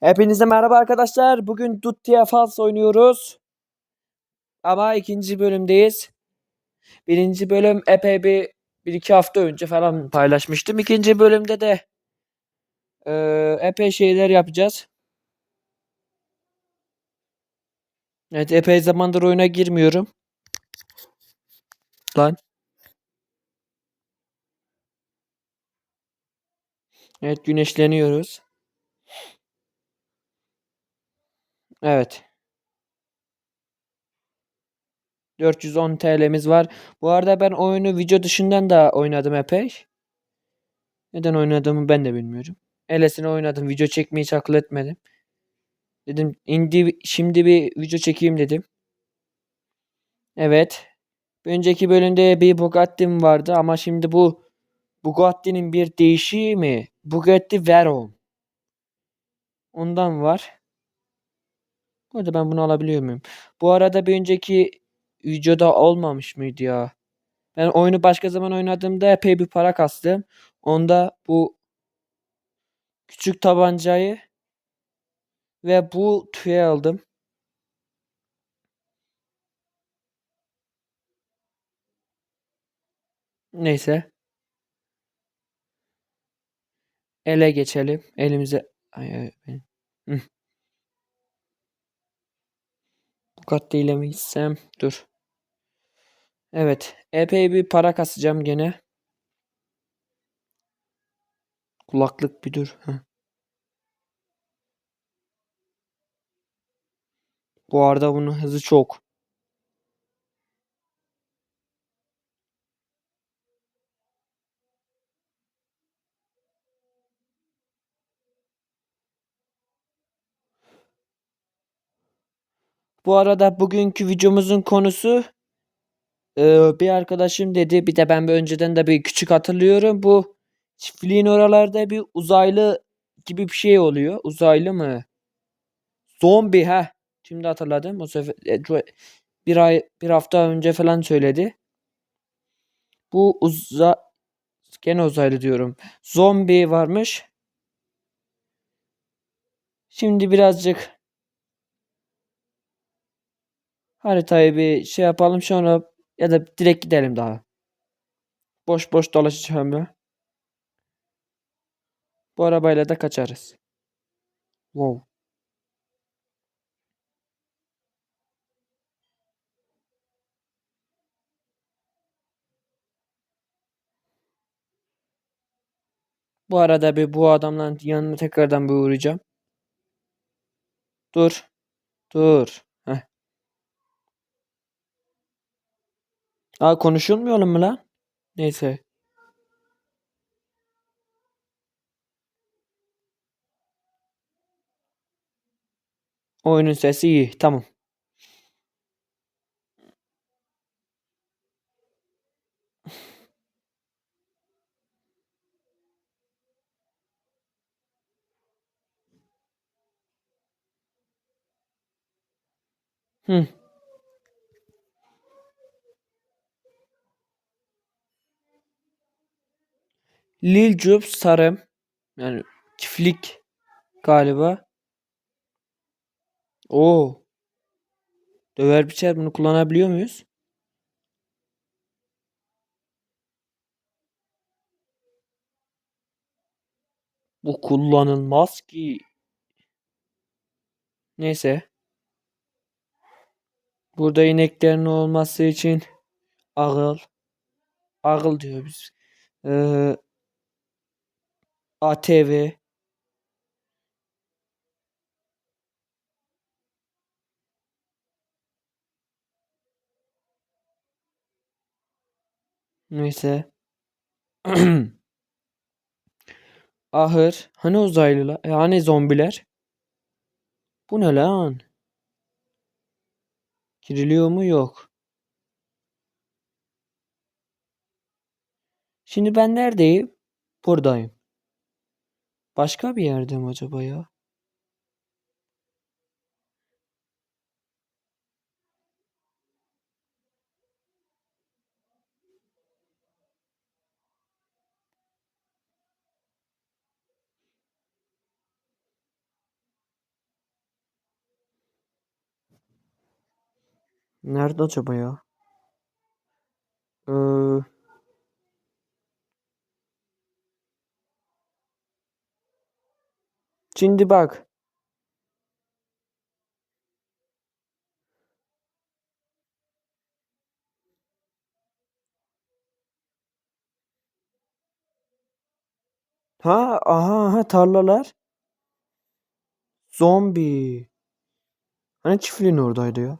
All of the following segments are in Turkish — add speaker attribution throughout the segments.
Speaker 1: Hepinize merhaba arkadaşlar. Bugün Duttia Falls oynuyoruz. Ama ikinci bölümdeyiz. Birinci bölüm epey bir, bir iki hafta önce falan paylaşmıştım. İkinci bölümde de eee, epey şeyler yapacağız. Evet epey zamandır oyuna girmiyorum. Lan. Evet güneşleniyoruz. Evet. 410 TL'miz var. Bu arada ben oyunu video dışından da oynadım epey. Neden oynadığımı ben de bilmiyorum. Elesine oynadım. Video çekmeyi hiç akıl etmedim. Dedim indi şimdi bir video çekeyim dedim. Evet. Bir önceki bölümde bir Bugatti'm vardı ama şimdi bu Bugatti'nin bir değişiği mi? Bugatti Veyron. Ondan var. Burada ben bunu alabiliyor muyum? Bu arada bir önceki videoda olmamış mıydı ya? Ben oyunu başka zaman oynadığımda epey bir para kastım. Onda bu küçük tabancayı ve bu tüye aldım. Neyse. Ele geçelim. Elimize ay, ay, ay. Bugatti ile mi gitsem? Dur. Evet. Epey bir para kasacağım gene. Kulaklık bir dur. Bu arada bunun hızı çok. Bu arada bugünkü videomuzun konusu eee, bir arkadaşım dedi bir de ben bir önceden de bir küçük hatırlıyorum. Bu çiftliğin oralarda bir uzaylı gibi bir şey oluyor. Uzaylı mı? Zombi ha. Şimdi hatırladım. O sefer e, bir ay bir hafta önce falan söyledi. Bu uza gene uzaylı diyorum. Zombi varmış. Şimdi birazcık haritayı bir şey yapalım sonra ya da direkt gidelim daha. Boş boş dolaşacağım ya. Bu arabayla da kaçarız. Wow. Bu arada bir bu adamların yanına tekrardan bir uğrayacağım. Dur. Dur. Heh. Aa konuşulmuyor mu lan? Neyse. Oyunun sesi iyi. Tamam. Hı. Lil Jup Sarım. Yani çiftlik galiba. Oo. Döver biçer bunu kullanabiliyor muyuz? Bu kullanılmaz ki. Neyse. Burada ineklerin olması için ağıl. Ağıl diyor biz. Ee, ATV. Neyse. Ahır. Hani uzaylılar? Hani zombiler? Bu ne lan? Giriliyor mu? Yok. Şimdi ben neredeyim? Buradayım. Başka bir yerde mi acaba ya? Nerede acaba ya? Şimdi bak. Ha aha aha tarlalar. Zombi. Hani çiftliğin oradaydı ya.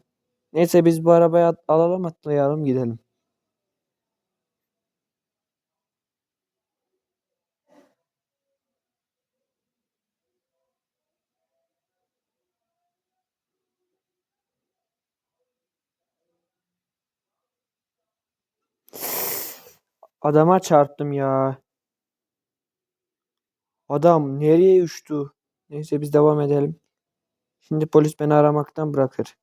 Speaker 1: Neyse biz bu arabayı at- alalım atlayalım gidelim. Adama çarptım ya. Adam nereye uçtu? Neyse biz devam edelim. Şimdi polis beni aramaktan bırakır.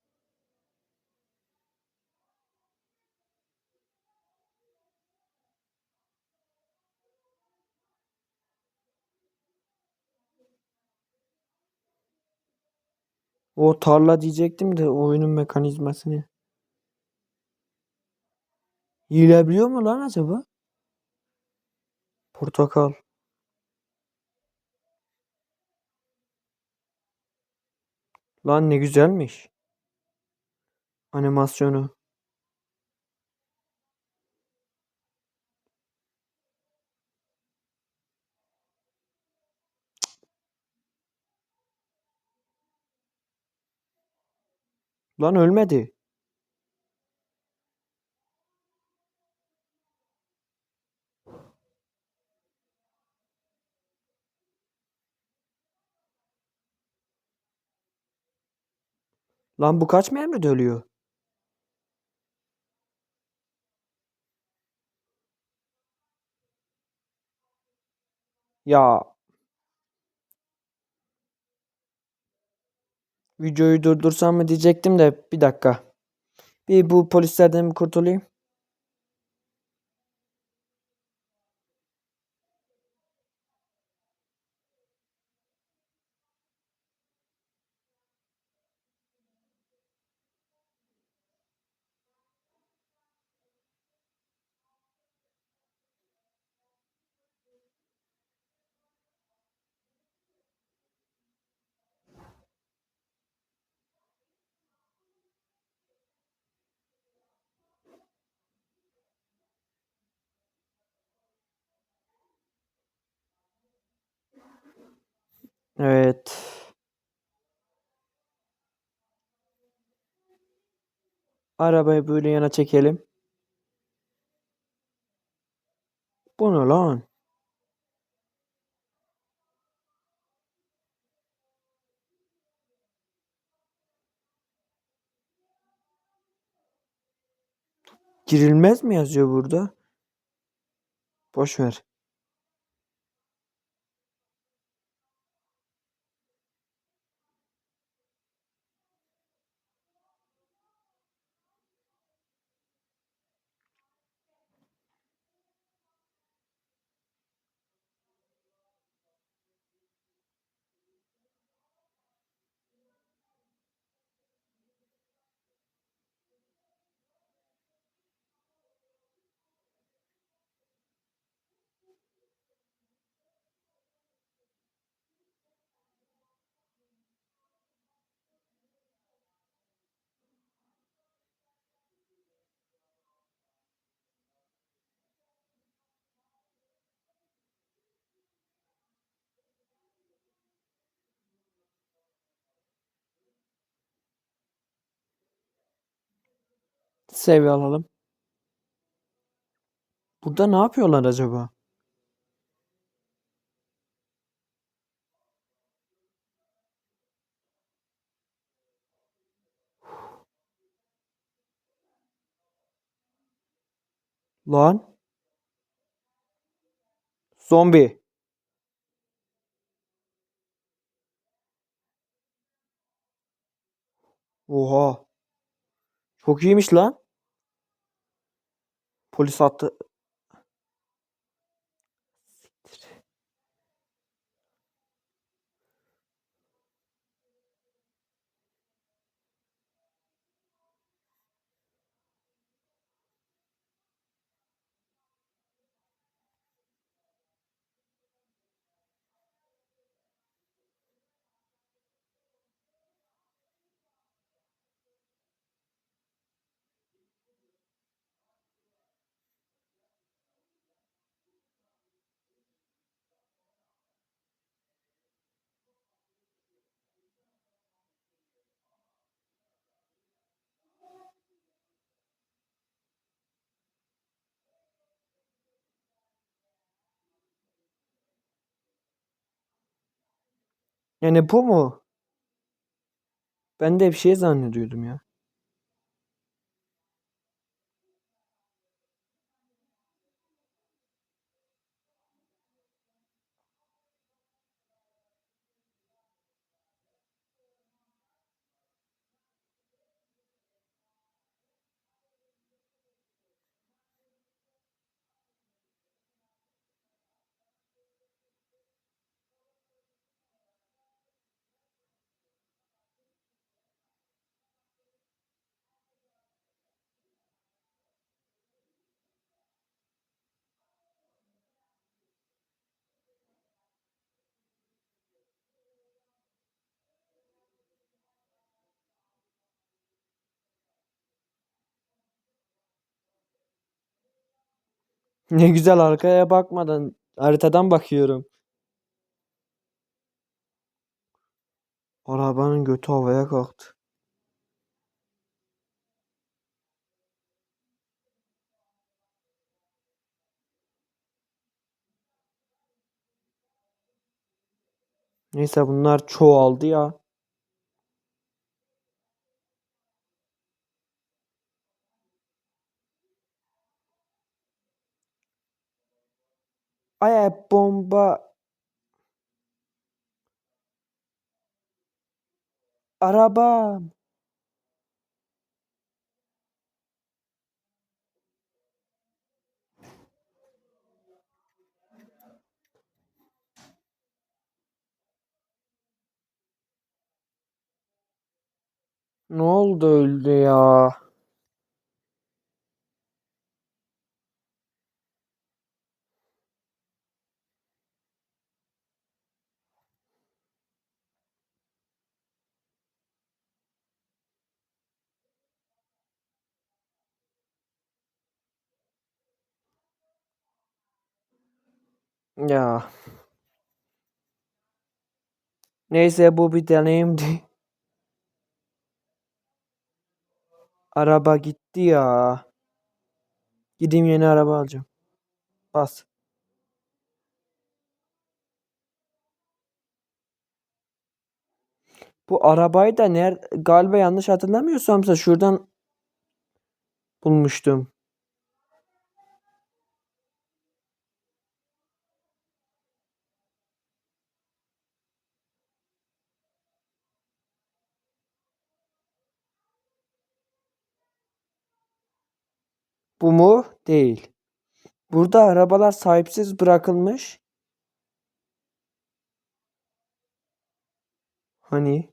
Speaker 1: O tarla diyecektim de oyunun mekanizmasını. Yiyilebiliyor mu lan acaba? Portakal. Lan ne güzelmiş. Animasyonu. Lan ölmedi. Lan bu kaç mermide ölüyor? Ya videoyu durdursam mı diyecektim de bir dakika. Bir bu polislerden bir kurtulayım. Evet. Arabayı böyle yana çekelim. Bu ne lan? Girilmez mi yazıyor burada? Boş ver. Seviye alalım. Burada ne yapıyorlar acaba? Lan. Zombi. Oha. Çok iyiymiş lan. Polis attı. Yani bu mu? Ben de bir şey zannediyordum ya. Ne güzel arkaya bakmadan haritadan bakıyorum. Arabanın götü havaya kalktı. Neyse bunlar çoğaldı ya. Ay ay, bomba. Arabam. Ne oldu öldü ya? Ya. Neyse bu bir deneyimdi. Araba gitti ya. Gideyim yeni araba alacağım. Bas. Bu arabayı da ner galiba yanlış hatırlamıyorsam şuradan bulmuştum. Bu mu? Değil. Burada arabalar sahipsiz bırakılmış. Hani?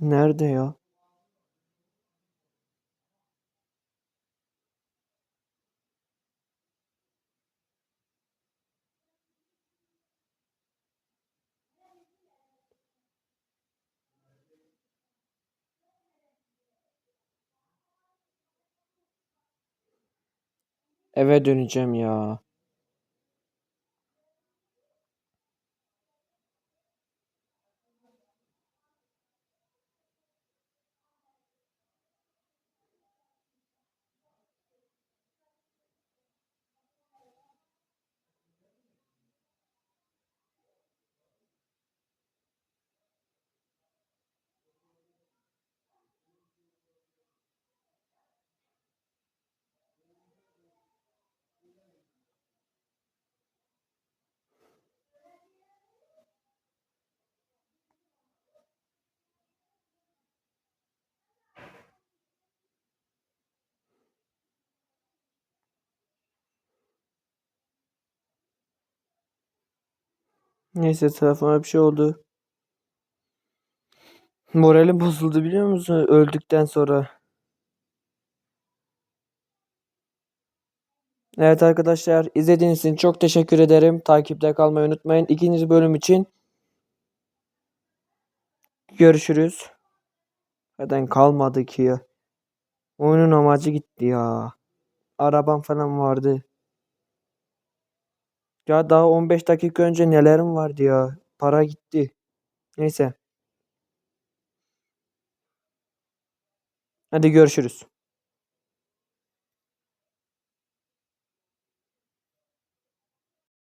Speaker 1: Nerede ya? Eve döneceğim ya. Neyse telefona bir şey oldu. Moralim bozuldu biliyor musun? Öldükten sonra. Evet arkadaşlar izlediğiniz için çok teşekkür ederim. Takipte kalmayı unutmayın. İkinci bölüm için görüşürüz. Zaten kalmadı ki ya. Oyunun amacı gitti ya. Arabam falan vardı. Ya daha 15 dakika önce nelerim vardı ya. Para gitti. Neyse. Hadi görüşürüz.